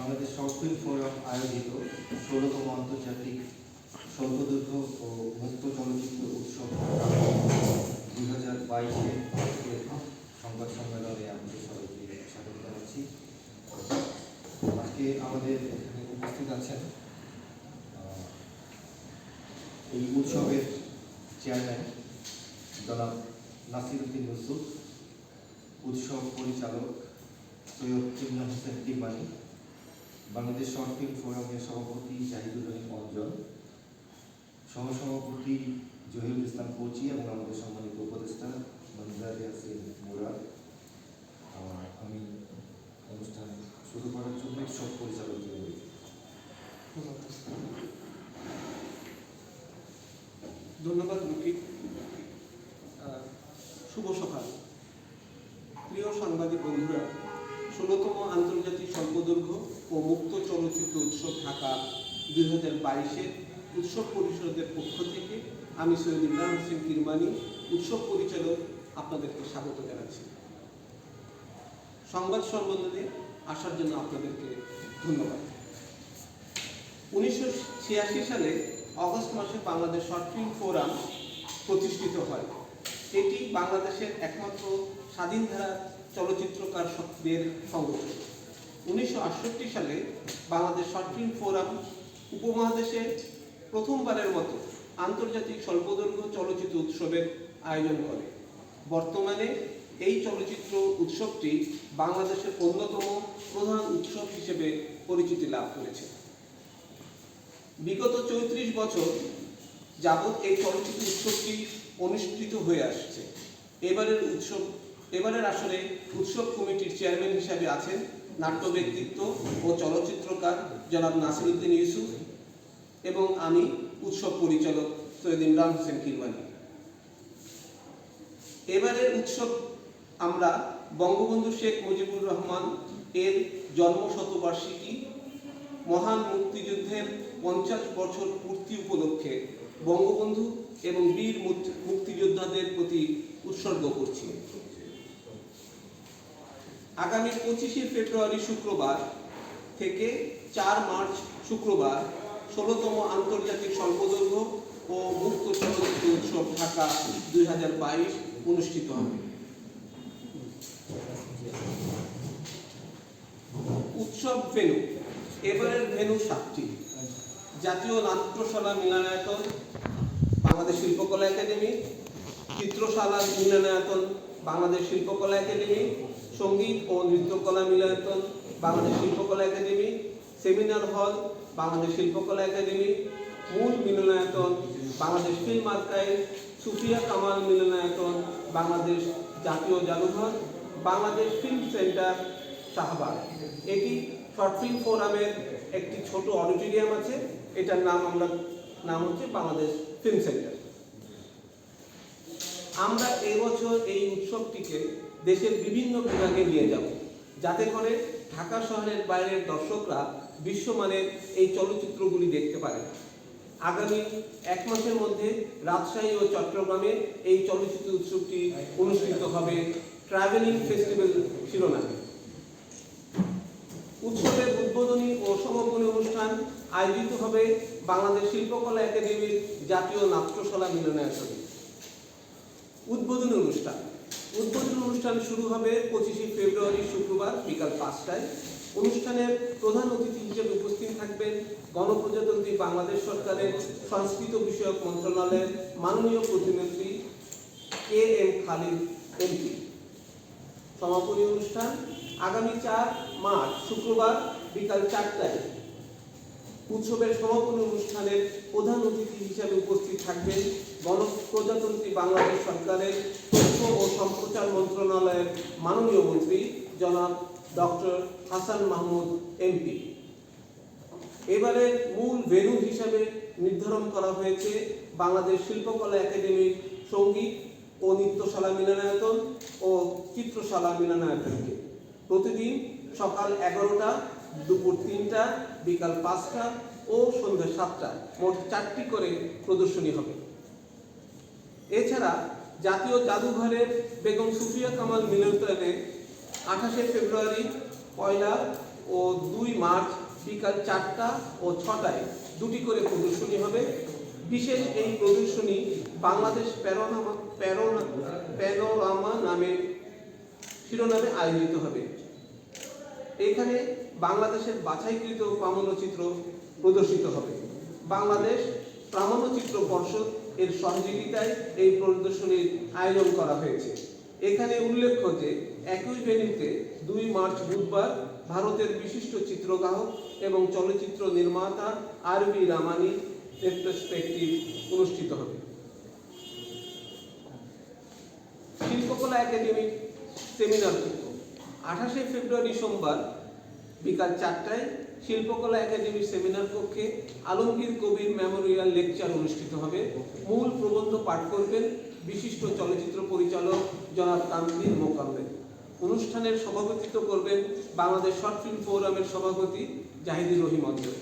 Bangladesh film forum আয়োজিত ষোলতম আন্তর্জাতিক স্বল্পদৈর্ঘ্য ও মুক্ত চলচ্চিত্র উৎসব দুই হাজার বাইশে সংবাদ সম্মেলনে আমাদের সবাইকে স্বাগত জানাচ্ছি। আজকে আমাদের এখানে উপস্থিত আছেন এই উৎসবের চেয়ারম্যান জনাব নাসির উদ্দিন উৎসব পরিচালক সৈয়দ ইমরান হোসেন তিমানি বাংলাদেশ শর্ট ফিল্ম ফোরামের সভাপতি জাহিদুর রহিম অঞ্জন সহসভাপতি জহিরুল ইসলাম কোচি এবং আমাদের সম্মানিত উপদেষ্টা মনিজার ইয়াসিন মুরাদ। আমি অনুষ্ঠান শুরু করার জন্য সব পরিচালক ধন্যবাদ, মুকিত। শুভ সকাল। প্রিয় সাংবাদিক বন্ধুরা, ষোলোতম আন্তর্জাতিক স্বল্পদৈর্ঘ্য ও মুক্ত ঢাকা দুই হাজার বাইশের উৎসব পরিষদের পক্ষ থেকে আমি সৈয়দ ইমরান হোসেন কিরমানি উৎসব পরিচালক আপনাদেরকে স্বাগত জানাচ্ছি। সংবাদ সম্মেলনে আসার জন্য আপনাদেরকে ধন্যবাদ। উনিশশো ছিয়াশি সালে অগস্ট মাসে বাংলাদেশ শর্ট ফিল্ম ফোরাম প্রতিষ্ঠিত হয়। এটি বাংলাদেশের একমাত্র স্বাধীন ধারা চলচ্চিত্রকারদের সংগঠন। উনিশশো আটষট্টি সালে বাংলাদেশ শর্ট ফিল্ম ফোরাম উপমহাদেশে প্রথমবারের মতো আন্তর্জাতিক স্বল্পদৈর্ঘ্য চলচ্চিত্র উৎসবের আয়োজন করে। বর্তমানে এই চলচ্চিত্র উৎসবটি বাংলাদেশের অন্যতম প্রধান উৎসব হিসেবে পরিচিতি লাভ করেছে। বিগত চৌত্রিশ বছর যাবৎ এই চলচ্চিত্র উৎসবটি অনুষ্ঠিত হয়ে আসছে। এবারের উৎসব এবারের আসরে উৎসব কমিটির চেয়ারম্যান হিসাবে আছেন নাট্য ব্যক্তিত্ব ও চলচ্চিত্রকার জনাব নাসিরুদ্দিন ইউসুফ এবং আমি উৎসব পরিচালক সৈয়দ ইমরান হোসেন কিরমানি এবারের উৎসব আমরা বঙ্গবন্ধু শেখ মুজিবুর রহমান এর জন্ম শতবার্ষিকী মহান মুক্তিযুদ্ধের পঞ্চাশ বছর পূর্তি উপলক্ষে বঙ্গবন্ধু এবং বীর মুক্তিযোদ্ধাদের প্রতি উৎসর্গ করছি। আগামী পঁচিশে ফেব্রুয়ারি শুক্রবার থেকে চার মার্চ শুক্রবার ষোলোতম আন্তর্জাতিক স্বল্পদৈর্ঘ্য ও মুক্ত চলচ্চিত্র উৎসব ঢাকা দুই অনুষ্ঠিত হবে। উৎসব ভেনু, এবারের ভেনু সাতটি। জাতীয় নাট্যশালা মিলনায়তন, বাংলাদেশ শিল্পকলা একাডেমি, চিত্রশালা মিলনায়তন, বাংলাদেশ শিল্পকলা একাডেমি সংগীত ও নৃত্যকলা মিলনায়তন, Bangladesh Shilpakala academy, seminar hall, Bangladesh Shilpakala academy, মূল মিলনায়তন, বাংলাদেশ ফিল্ম আর্কাইভ, সুফিয়া কামাল মিলনায়তন, বাংলাদেশ জাতীয় জাদুঘর, বাংলাদেশ ফিল্ম সেন্টার শাহবাগ। এটি শর্ট ফিল্ম ফোরামের একটি ছোট অডিটোরিয়াম আছে, এটার নাম আমরা, নাম হচ্ছে বাংলাদেশ ফিল্ম সেন্টার। আমরা এবছর এই উৎসবটিকে দেশের বিভিন্ন বিভাগে নিয়ে যাব। যাতে করে ঢাকা শহরের বাইরের দর্শকরা বিশ্বমানের এই চলচ্চিত্রগুলি দেখতে পারে। আগামী এক মাসের মধ্যে রাজশাহী ও চট্টগ্রামে এই চলচ্চিত্র উৎসবটি অনুষ্ঠিত হবে ট্রাভেলিং ফেস্টিভ্যাল শিরোনামে। উৎসবের উদ্বোধনী ও সমাপনী অনুষ্ঠান আয়োজিত হবে বাংলাদেশ শিল্পকলা একাডেমির জাতীয় নাট্যশালা মিলনায়তনে। উদ্বোধনী অনুষ্ঠান। উদ্বোধনী অনুষ্ঠান শুরু হবে পঁচিশে ফেব্রুয়ারি শুক্রবার বিকাল পাঁচটায়। অনুষ্ঠানের প্রধান অতিথি হিসেবে উপস্থিত থাকবেন গণপ্রজাতন্ত্রী বাংলাদেশ সরকারের সংস্কৃত বিষয়ক মন্ত্রণালয়ের মাননীয় প্রতিমন্ত্রী কে এম খালিদ এমপি। সমাপনী অনুষ্ঠান আগামী চার মার্চ, শুক্রবার বিকাল চারটায়। উৎসবের সমাপনী অনুষ্ঠানের প্রধান অতিথি হিসেবে উপস্থিত থাকবেন গণপ্রজাতন্ত্রী বাংলাদেশ সরকারের তথ্য ও সম্প্রচার মন্ত্রণালয়ের মাননীয় মন্ত্রী, জনাব ডক্টর হাসান মাহমুদ, এমপি। এবারে মূল ভেন্যু হিসাবে নির্ধারণ করা হয়েছে বাংলাদেশ শিল্পকলা একাডেমির সংগীত ও নৃত্যশালা মিলনায়তন ও চিত্রশালা মিলনায়তনকে। প্রতিদিন সকাল এগারোটা, দুপুর তিনটা বিকাল পাঁচটা ও সন্ধ্যা সাতটা। মোট চারটি করে প্রদর্শনী হবে। এছাড়া জাতীয় জাদুঘরের বেগম সুফিয়া কামাল মিলনায়তনে আঠাশে ফেব্রুয়ারি পয়লা ও দুই মার্চ বিকাল চারটা ও ছটায় দুটি করে প্রদর্শনী হবে। বিশেষ এই প্রদর্শনী বাংলাদেশ প্যারোনামা প্যারোনা প্যানোরামা নামে শিরোনামে আয়োজিত হবে। এখানে বাংলাদেশের বাছাইকৃত প্রামাণ্যচিত্র প্রদর্শিত হবে। বাংলাদেশ প্রামাণ্যচিত্র পর্ষদ এর সহযোগিতায় এই প্রদর্শনীর আয়োজন করা হয়েছে। এখানে উল্লেখ্য যে, একই ভেন্যুতে দুই মার্চ বুধবার ভারতের বিশিষ্ট চিত্রগ্রাহক এবং চলচ্চিত্র নির্মাতা আরবি রামানি রেট্রোস্পেক্টিভ অনুষ্ঠিত হবে। শিল্পকলা একাডেমির সেমিনার আঠাশে ফেব্রুয়ারি সোমবার বিকাল চারটায় শিল্পকলা একাডেমির সেমিনার কক্ষে আলমগীর কবির মেমোরিয়াল লেকচার অনুষ্ঠিত হবে। মূল প্রবন্ধ পাঠ করবেন বিশিষ্ট চলচ্চিত্র পরিচালক জনাব তানভীর মোকাম্মেল। অনুষ্ঠানের সভাপতিত্ব করবেন বাংলাদেশ শর্ট ফিল্ম ফোরামের সভাপতি জাহিদুর রহিম অঞ্চল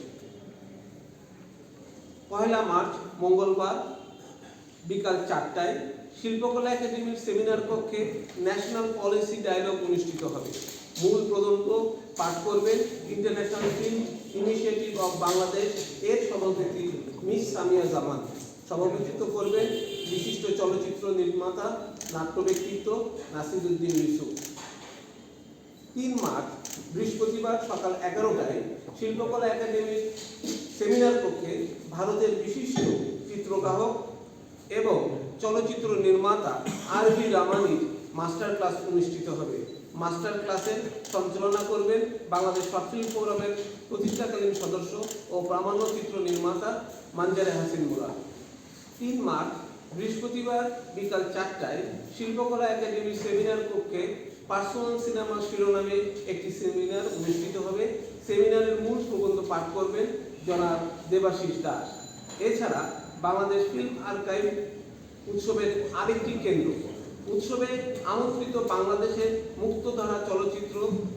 পয়লা মার্চ, মঙ্গলবার বিকাল চারটায় শিল্পকলা একাডেমির সেমিনার কক্ষে ন্যাশনাল পলিসি ডায়ালগ অনুষ্ঠিত হবে। মূল প্রবন্ধ পাঠ করবেন। International film initiative of Bangladesh এর সভাপতি মিস সামিয়া জামান। সভাপতিত্ব করবেন বিশিষ্ট চলচ্চিত্র নির্মাতা, নাট্য ব্যক্তিত্ব নাসিরুদ্দিন ইউসুফ। তিন মার্চ, বৃহস্পতিবার সকাল এগারোটায় শিল্পকলা একাডেমির সেমিনার কক্ষে ভারতের বিশিষ্ট চিত্রগ্রাহক এবং চলচ্চিত্র নির্মাতা আর ভি রামানির মাস্টার ক্লাস অনুষ্ঠিত হবে। মাস্টার ক্লাসের সঞ্চালনা করবেন বাংলাদেশ শর্ট ফিল্ম ফোরামের প্রতিষ্ঠাকালীন সদস্য ও প্রামাণ্য চিত্র নির্মাতা মানজারে হাসিন মুরাদ তিন মার্চ, বৃহস্পতিবার বিকাল চারটায় শিল্পকলা একাডেমির সেমিনার কক্ষে পার্সোনাল সিনেমা শিরোনামে একটি সেমিনার অনুষ্ঠিত হবে। সেমিনারের মূল প্রবন্ধ পাঠ করবেন জনাব দেবাশিস দাস। এছাড়া বাংলাদেশ ফিল্ম আর্কাইভ উৎসবের আরেকটি কেন্দ্র। উৎসবে আমন্ত্রিত বাংলাদেশের মুক্তধারা চলচ্চিত্র,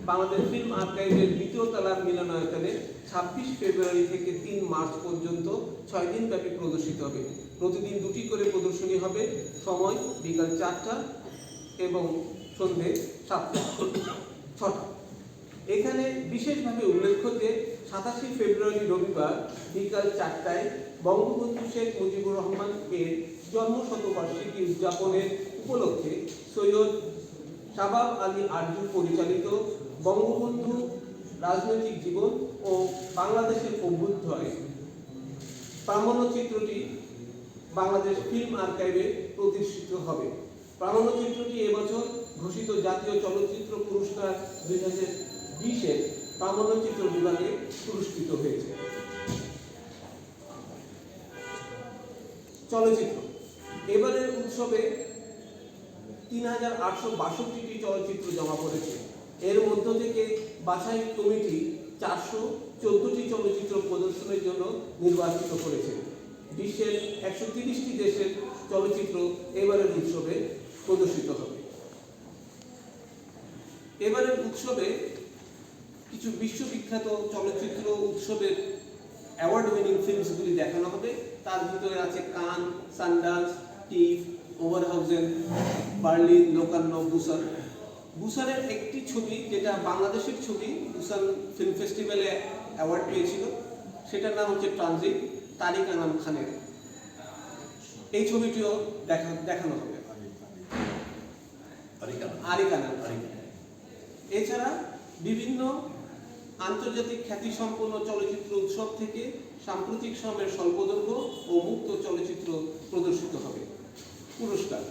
বাংলাদেশ ফিল্ম আর্কাইভের দ্বিতীয় তলার মিলনায়তনে ছাব্বিশ ফেব্রুয়ারি থেকে তিন মার্চ পর্যন্ত ছয় দিন ব্যাপী প্রদর্শিত হবে। প্রতিদিন দুটি করে প্রদর্শনী হবে, সময় বিকাল চারটা এবং সন্ধে সাতটা। ছটা। এখানে বিশেষভাবে উল্লেখ্য যে সাতাশে ফেব্রুয়ারি রবিবার বিকাল চারটায় বঙ্গবন্ধু শেখ মুজিবুর রহমান এর জন্ম শতবার্ষিকী উদযাপনের উপলক্ষে সৈয়দ শাবাব আলী আরজু পরিচালিত বঙ্গবন্ধু রাজনৈতিক জীবন ও বাংলাদেশের অভ্যুদয়। প্রামাণ্যচিত্রটি বাংলাদেশ ফিল্ম আর্কাইভে প্রতিষ্ঠিত হবে। প্রামাণ্যচিত্রটি এবছর ঘোষিত জাতীয় চলচ্চিত্র পুরস্কার দুই হাজার বিশের প্রামাণ্যচিত্র বিভাগে পুরস্কৃত হয়েছে। চলচ্চিত্র। এবারের উৎসবে তিন হাজার আটশো বাষট্টিটি চলচ্চিত্র জমা পড়েছে। এর মধ্য থেকে বাছাই কমিটি চারশো চোদ্দটি চলচ্চিত্র প্রদর্শনের জন্য নির্বাচিত করেছে। বিশ্বের একশো তিরিশটি দেশের চলচ্চিত্র এবারের উৎসবে প্রদর্শিত হবে। এবারের উৎসবে কিছু বিশ্ববিখ্যাত চলচ্চিত্র উৎসবের অ্যাওয়ার্ড উইনিং ফিল্মসগুলি দেখানো হবে। তার ভিতরে আছে Cannes, Sundance, TIFF Oberhausen Berlin Locarno Busan বুসানের একটি ছবি যেটা বাংলাদেশের ছবি বুসান ফিল্ম ফেস্টিভ্যালে অ্যাওয়ার্ড পেয়েছিল সেটার নাম হচ্ছে ট্রানজিট তারিক আনাম খানের। এই ছবিটিও দেখা দেখানো হবে। আরিক আনাম এছাড়া বিভিন্ন আন্তর্জাতিক খ্যাতিসম্পন্ন চলচ্চিত্র উৎসব থেকে সাম্প্রতিক সময়ের স্বল্পদৈর্ঘ্য ও মুক্ত চলচ্চিত্র প্রদর্শিত হবে। পুরস্কার।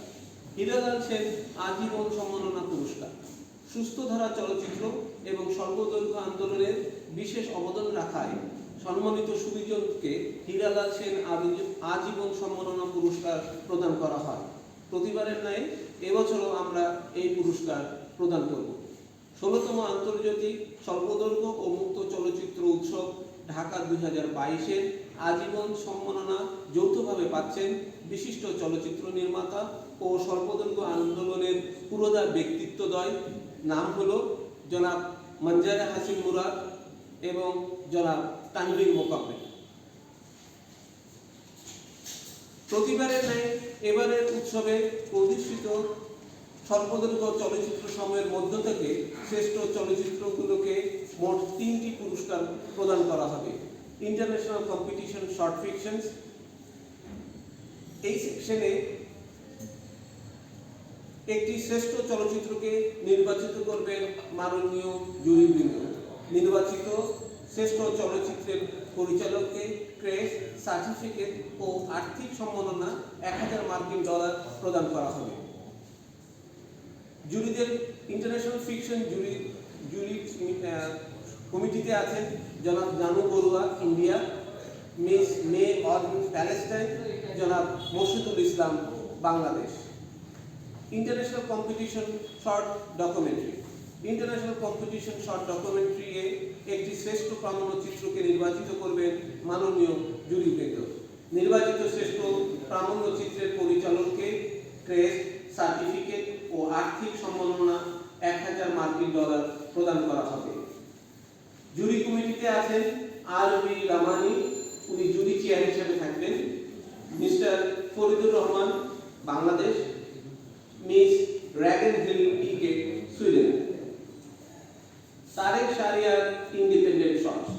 হীরালাল সেন আজীবন সম্মাননা পুরস্কার। সুস্থ ধারা চলচ্চিত্র এবং সর্বদৈর্ঘ্য আন্দোলনের বিশেষ অবদান রাখায় সম্মানিত সুবিজনকে হীরালাল সেন আজীবন সম্মাননা পুরস্কার প্রদান করা হয়। প্রতিবারের ন্যায় এবছরও আমরা এই পুরস্কার প্রদান করব। ষোলোতম আন্তর্জাতিক স্বল্পদৈর্ঘ্য ও মুক্ত চলচ্চিত্র উৎসব ঢাকা দুই হাজার বাইশের আজীবন সম্মাননা যৌথভাবে পাচ্ছেন বিশিষ্ট চলচ্চিত্র নির্মাতা ও স্বল্পদৈর্ঘ্য আন্দোলনের পুরোদা ব্যক্তিত্বদ্বয়। নাম হলো জনাব মঞ্জারে হাসিন মুরাদ এবং জনাব তানভীর মোকাম্মেল প্রতিবারের ন্যায় এবারের উৎসবে প্রতিষ্ঠিত স্বল্পদৈর্ঘ্য চলচ্চিত্র সময়ের মধ্য থেকে শ্রেষ্ঠ চলচ্চিত্রগুলোকে মোট তিনটি পুরস্কার প্রদান করা হবে। ইন্টারন্যাশনাল কম্পিটিশন শর্ট ফিকশনস এই সেকশনে একটি শ্রেষ্ঠ চলচ্চিত্রকে নির্বাচিত করবেন মাননীয় জুরিবৃন্দ নির্বাচিত শ্রেষ্ঠ চলচ্চিত্রের পরিচালককে ক্রেস, সার্টিফিকেট ও আর্থিক সম্মাননা এক হাজার মার্কিন ডলার প্রদান করা হবে। জুরিদের ইন্টারন্যাশনাল ফিকশন জুরি জুরি কমিটিতে আছেন জনাব Janu Barua India, miss May On Palestine, জনাব Masjidul Islam, Bangladesh. International competition short documentary. International competition short documentary এ একটি শ্রেষ্ঠ প্রামাণ্যচিত্রকে নির্বাচিত করবেন মাননীয় জুরি জুরিবৃন্দ নির্বাচিত শ্রেষ্ঠ প্রামাণ্যচিত্রের পরিচালককে ক্রেস সার্টিফিকেট ও আর্থিক সম্মাননা এক হাজার মার্কিন ডলার প্রদান করা হবে। জুরি কমিটিতে আছেন আর বি রামানি, উনি জুরি চেয়ার হিসেবে থাকবেন। Mister Faridur Rahman, Bangladesh. Miss Dragon Hill PK Sweden. Tareque Shahriar independent shorts.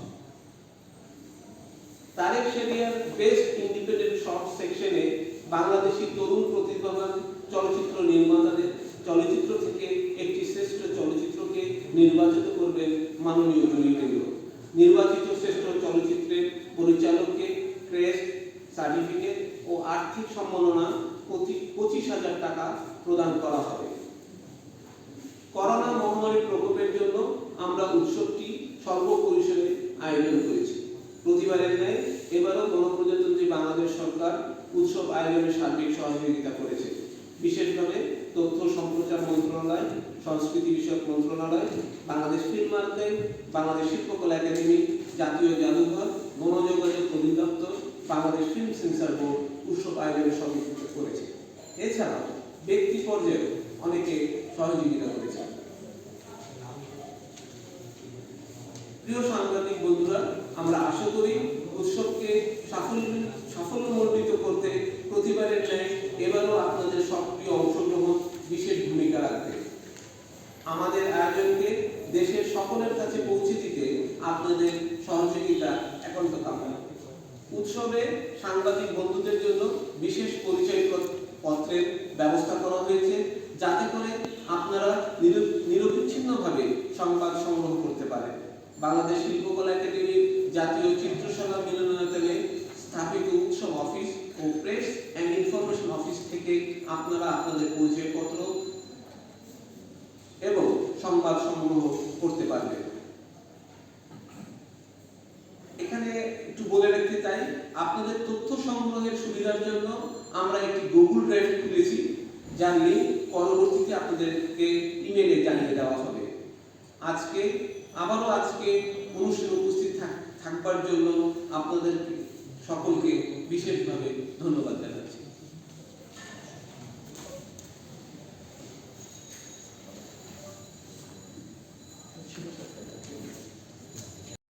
Tareque Shahriar best independent short সেকশনে বাংলাদেশি তরুণ প্রতিভাবান চলচ্চিত্র নির্মাতাদের চলচ্চিত্র থেকে একটি শ্রেষ্ঠ চলচ্চিত্রকে নির্বাচিত করবেন মাননীয় জুরিবৃন্দ নির্বাচিত শ্রেষ্ঠ চলচ্চিত্রের পরিচালককে ক্রেস্ট সার্টিফিকেট ও আর্থিক সম্মাননা পঁচি- পঁচিশ হাজার টাকা প্রদান করা হবে করোনা মহামারীর প্রকোপের জন্য আমরা উৎসবটি সর্বপরিসরে আয়োজন করেছি প্রতিবারের ন্যায় এবারও গণপ্রজাতন্ত্রী সরকার উৎসব আয়োজনে সার্বিক সহযোগিতা করেছে। বিশেষভাবে তথ্য সম্প্রচার মন্ত্রণালয়, সংস্কৃতি বিষয়ক মন্ত্রণালয়, Bangladesh film archive Bangladesh Shilpakala academy, জাতীয় জাদুঘর গণযোগাযোগ অধিদপ্তর, বাংলাদেশ ফিল্ম সেন্সর বোর্ড উৎসব আয়োজনে সহযোগিতা করেছে। এছাড়াও ব্যক্তি পর্যায়ে অনেকে সহযোগিতা করেছে। প্রিয় সাংবাদিক বন্ধুরা, আমরা আশা করি উৎসবকে সাফল্য সাফল্যমণ্ডিত করতে প্রতিবারের ন্যায় এবারও আপনাদের সক্রিয় অংশগ্রহণ বিশেষ ভূমিকা রাখবে। আমাদের আয়োজনকে দেশের সকলের কাছে পৌঁছে দিতে আপনাদের সহযোগিতা একান্ত কামনা। উৎসবে সাংবাদিক বন্ধুদের জন্য বিশেষ পরিচয় পত্র- পত্রের ব্যবস্থা করা হয়েছে, যাতে করে আপনারা নির- নিরবিচ্ছিন্নভাবে সংবাদ সংগ্রহ করতে পারেন। বাংলাদেশ শিল্পকলা একাডেমির জাতীয় চিত্রশালা মিলনায়তনে স্থাপিত উৎসব অফিস ও প্রেস অ্যান্ড ইনফরমেশন অফিস থেকে আপনারা আপনাদের পরিচয়পত্র এবং সংবাদ সংগ্রহ করতে পারবেন। এখানে একটু বলে রাখতে চাই, আপনাদের তথ্য সংগ্রহের সুবিধার জন্য আমরা একটি গুগল ড্রাইভ খুলেছি, যার লিঙ্ক পরবর্তীতে আপনাদেরকে ইমেলে জানিয়ে দেওয়া হবে। আজকে, আবারও আজকে অনুষ্ঠানে উপস্থিত থাক- থাকবার জন্য আপনাদের সকলকে বিশেষভাবে ধন্যবাদ জানাচ্ছি